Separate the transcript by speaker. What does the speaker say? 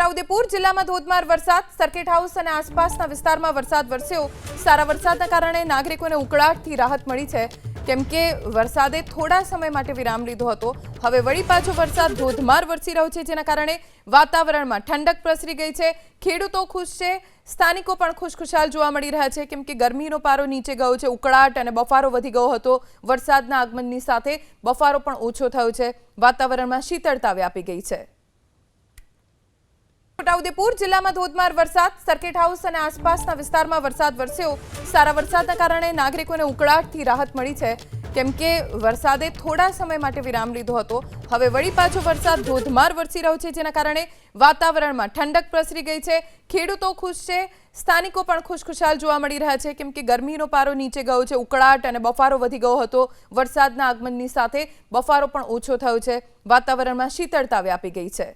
Speaker 1: છોટાઉદેપુર જિલ્લામાં ધોધમાર વરસાદ સર્કિટ હાઉસ અને આસપાસના વિસ્તારમાં વરસાદ વરસ્યો. સારા વરસાદના કારણે નાગરિકોને ઉકળાટથી રાહત મળી છે. કેમ કે વરસાદે થોડા સમય માટે વિરામ લીધો હતો. હવે વળી પાછો વરસાદ ધોધમાર વરસી રહ્યો છે, જેના કારણે વાતાવરણમાં ઠંડક પ્રસરી ગઈ છે. ખેડૂતો ખુશ છે, સ્થાનિકો પણ ખુશખુશાલ જોવા મળી રહ્યા છે. કેમ કે ગરમીનો પારો નીચે ગયો છે, ઉકળાટ અને બફારો વધી ગયો હતો. વરસાદના આગમનની સાથે બફારો પણ ઓછો થયો છે. વાતાવરણમાં શીતળતા વ્યાપી ગઈ છે. છોટાઉદેપુર જિલ્લામાં ધોધમાર વરસાદ સર્કિટ હાઉસ અને આસપાસના વિસ્તારમાં વરસાદ વરસ્યો. સારા વરસાદના કારણે નાગરિકોને ઉકળાટથી રાહત મળી છે. કેમ કે વરસાદે થોડા સમય માટે વિરામ લીધો હતો. હવે વળી પાછો વરસાદ ધોધમાર વરસી રહ્યો છે, જેના કારણે વાતાવરણમાં ઠંડક પ્રસરી ગઈ છે. ખેડૂતો ખુશ છે, સ્થાનિકો પણ ખુશખુશાલ જોવા મળી રહ્યા છે. કેમ કે ગરમીનો પારો નીચે ગયો છે, ઉકળાટ અને બફારો વધી ગયો હતો. વરસાદના આગમનની સાથે બફારો પણ ઓછો થયો છે. વાતાવરણમાં શીતળતા વ્યાપી ગઈ છે.